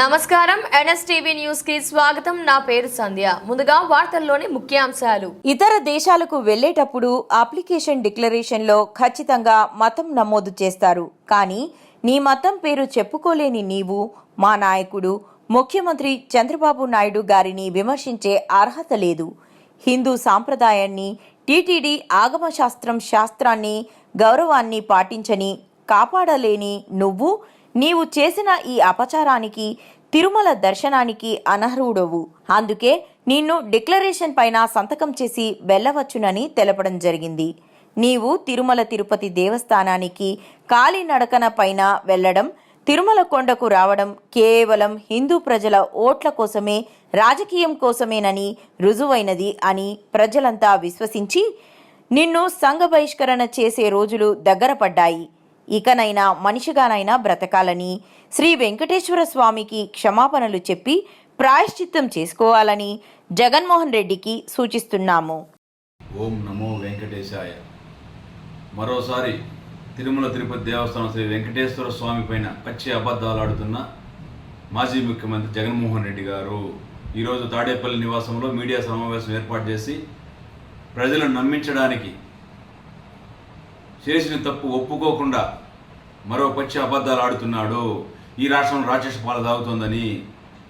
నమస్కారం. ఎన్ఎస్టీవీ న్యూస్కి స్వాగతం. నా పేరు సంధ్య. ముందుగా వార్తల్లోని ముఖ్యాంశాలు. ఇతర దేశాలకు వెళ్ళేటప్పుడు అప్లికేషన్ డిక్లరేషన్లో ఖచ్చితంగా మతం నమోదు చేస్తారు. కానీ నీ మతం పేరు చెప్పుకోలేని నీవు మా నాయకుడు ముఖ్యమంత్రి చంద్రబాబు నాయుడు గారిని విమర్శించే అర్హత లేదు. హిందూ సాంప్రదాయాన్ని టీటీడీ ఆగమశాస్త్రం శాస్త్రాన్ని గౌరవాన్ని పాటించని కాపాడలేని నువ్వు నీవు చేసిన ఈ అపచారానికి తిరుమల దర్శనానికి అనర్హుడవు. అందుకే నిన్ను డిక్లరేషన్ పైన సంతకం చేసి వెళ్ళవచ్చునని తెలపడం జరిగింది. నీవు తిరుమల తిరుపతి దేవస్థానానికి కాలినడకన పైన వెళ్ళడం తిరుమల కొండకు రావడం కేవలం హిందూ ప్రజల ఓట్ల కోసమే రాజకీయం కోసమేనని రుజువైనది అని ప్రజలంతా విశ్వసించి నిన్ను సంఘ బహిష్కరణ చేసే రోజులు దగ్గర పడ్డాయి. ఇకనైనా మనిషిగానైనా బ్రతకాలని శ్రీ వెంకటేశ్వర స్వామికి క్షమాపణలు చెప్పి ప్రాయశ్చిత్తం చేసుకోవాలని జగన్మోహన్ రెడ్డికి సూచిస్తున్నాము. ఓం నమో వెంకటేశాయ. మరోసారి తిరుమల తిరుపతి దేవస్థానం శ్రీ వెంకటేశ్వర స్వామి పైన పచ్చి అబద్ధాలు ఆడుతున్న మాజీ ముఖ్యమంత్రి జగన్మోహన్ రెడ్డి గారు. ఈరోజు తాడేపల్లి నివాసంలో మీడియా సమావేశం ఏర్పాటు చేసి ప్రజలను నమ్మించడానికి చేసిన తప్పు ఒప్పుకోకుండా మరో పచ్చి అబద్ధాలు ఆడుతున్నాడు. ఈ రాష్ట్రంలో రాక్షస పాల తాగుతోందని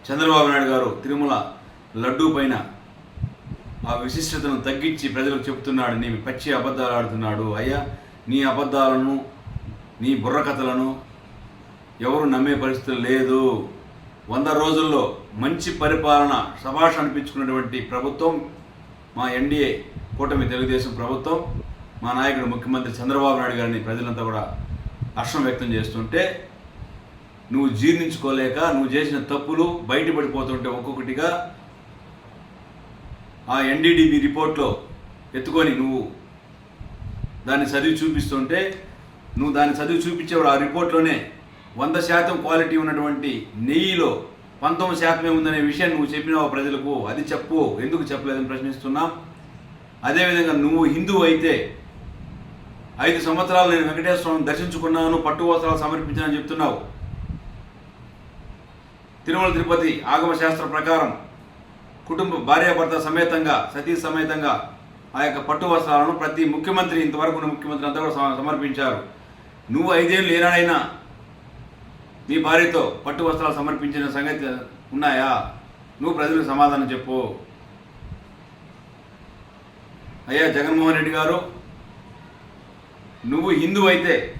చంద్రబాబు నాయుడు గారు తిరుమల లడ్డూ పైన ఆ విశిష్టతను తగ్గించి ప్రజలకు చెప్తున్నాడు నీ పచ్చి అబద్ధాలు ఆడుతున్నాడు. అయ్యా నీ అబద్ధాలను నీ బుర్రకథలను ఎవరు నమ్మే పరిస్థితి లేదు. వంద రోజుల్లో మంచి పరిపాలన శభాష్ అనిపించుకున్నటువంటి ప్రభుత్వం మా ఎన్డీఏ కూటమి తెలుగుదేశం ప్రభుత్వం మా నాయకుడు ముఖ్యమంత్రి చంద్రబాబు నాయుడు గారిని ప్రజలంతా కూడా హర్షం వ్యక్తం చేస్తుంటే నువ్వు జీర్ణించుకోలేక నువ్వు చేసిన తప్పులు బయటపడిపోతుంటే ఒక్కొక్కటిగా ఆ ఎన్డీడీబీ రిపోర్ట్లో ఎత్తుకొని నువ్వు దాన్ని చదివి చూపిస్తుంటే నువ్వు దాన్ని చదివి చూపించేవాడు ఆ రిపోర్ట్లోనే వంద శాతం క్వాలిటీ ఉన్నటువంటి నెయ్యిలో పంతొమ్మిది శాతమే ఉందనే విషయం నువ్వు చెప్పినావు ప్రజలకు? అది చెప్పు. ఎందుకు చెప్పలేదని ప్రశ్నిస్తున్నాం. అదేవిధంగా నువ్వు హిందువు అయితే ఐదు సంవత్సరాలు నేను వెంకటేశ్వర స్వామిని దర్శించుకున్నాను పట్టు వస్త్రాలు సమర్పించానని చెప్తున్నావు. తిరుమల తిరుపతి ఆగమ శాస్త్ర ప్రకారం కుటుంబ భార్యాభర్త సమేతంగా సతీ సమేతంగా ఆ యొక్క పట్టు వస్త్రాలను ప్రతి ముఖ్యమంత్రి ఇంతవరకు ఉన్న ముఖ్యమంత్రి అంతా కూడా సమర్పించారు. నువ్వు ఐదేళ్ళు ఏనాడైనా నీ భార్యతో పట్టు వస్త్రాలు సమర్పించిన సంగతి ఉన్నాయా? నువ్వు ప్రజలకు సమాధానం చెప్పు. అయ్యా జగన్మోహన్ రెడ్డి గారు నువ్వు హిందూ అయితే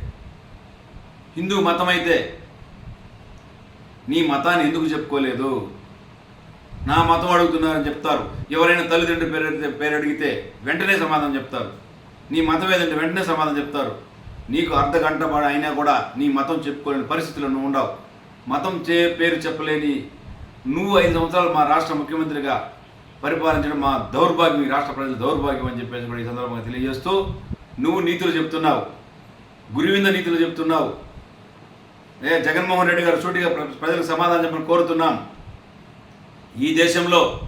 హిందూ మతం అయితే నీ మతాన్ని ఎందుకు చెప్పుకోలేదు? నా మతం అడుగుతున్నారని చెప్తారు. ఎవరైనా తల్లిదండ్రులు పేరు అడిగితే- పేరు అడిగితే వెంటనే సమాధానం చెప్తారు. నీ మతం ఏదంటే వెంటనే సమాధానం చెప్తారు. నీకు అర్ధ గంట పాడు అయినా కూడా నీ మతం చెప్పుకోలేని పరిస్థితులు నువ్వు ఉండవు. మతం చే పేరు చెప్పలేని నువ్వు ఐదు సంవత్సరాలు మా రాష్ట్ర ముఖ్యమంత్రిగా పరిపాలించడం మా దౌర్భాగ్యం ఈ రాష్ట్ర ప్రజల దౌర్భాగ్యం అని చెప్పేసి కూడా ఈ సందర్భంగా తెలియజేస్తూ నువ్వు నీతులు చెప్తున్నావు. గురువింద నీతులు చెప్తున్నావు. ఏ జగన్మోహన్ రెడ్డి గారు సూటిగా ప్ర- ప్రజలకు సమాధానం చెప్పని కోరుతున్నాం. ఈ దేశంలో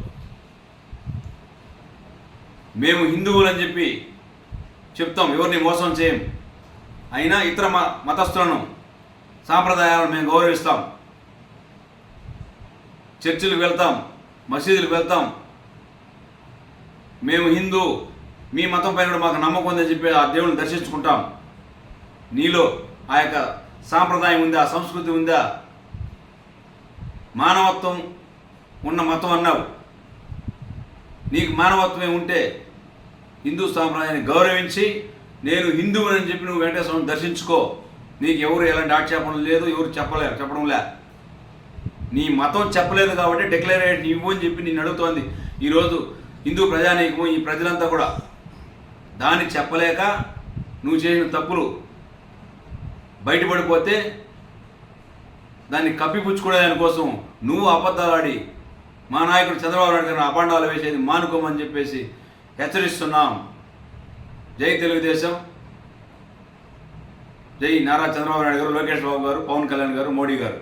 మేము హిందువులని చెప్పి చెప్తాం. ఎవరిని మోసం చేయం. అయినా ఇతర మ మతస్థులను సాంప్రదాయాలను మేము గౌరవిస్తాం. చర్చిలకు వెళ్తాం. మసీదులకు వెళ్తాం. మేము హిందూ మీ మతం పైన కూడా మాకు నమ్మకం ఉందని చెప్పి ఆ దేవుని దర్శించుకుంటాం. నీలో ఆ యొక్క సాంప్రదాయం ఉందా సంస్కృతి ఉందా? మానవత్వం ఉన్న మతం అన్నావు. నీకు మానవత్వమే ఉంటే హిందూ సాంప్రదాయాన్ని గౌరవించి నేను హిందువుని చెప్పి నువ్వు వెంకటేశ్వరం దర్శించుకో. నీకు ఎవరు ఎలాంటి ఆక్షేపణ లేదు ఎవరు చెప్పలేరు చెప్పడం లే. నీ మతం చెప్పలేదు కాబట్టి డిక్లరేట్ ఇవ్వు అని చెప్పి నేను అడుగుతోంది. ఈరోజు హిందూ ప్రజానీకం ఈ ప్రజలంతా కూడా దాన్ని చెప్పలేక నువ్వు చేసిన తప్పులు బయటపడిపోతే దాన్ని కప్పిపుచ్చుకునే దానికోసం నువ్వు అబద్ధాలాడి మా నాయకుడు చంద్రబాబు నాయుడు గారిని అపాండాలు వేసేది మానుకోమని చెప్పేసి హెచ్చరిస్తున్నాం. జై తెలుగుదేశం. జై నారా చంద్రబాబు నాయుడు గారు లోకేష్ బాబు గారు పవన్ కళ్యాణ్ గారు మోడీ గారు.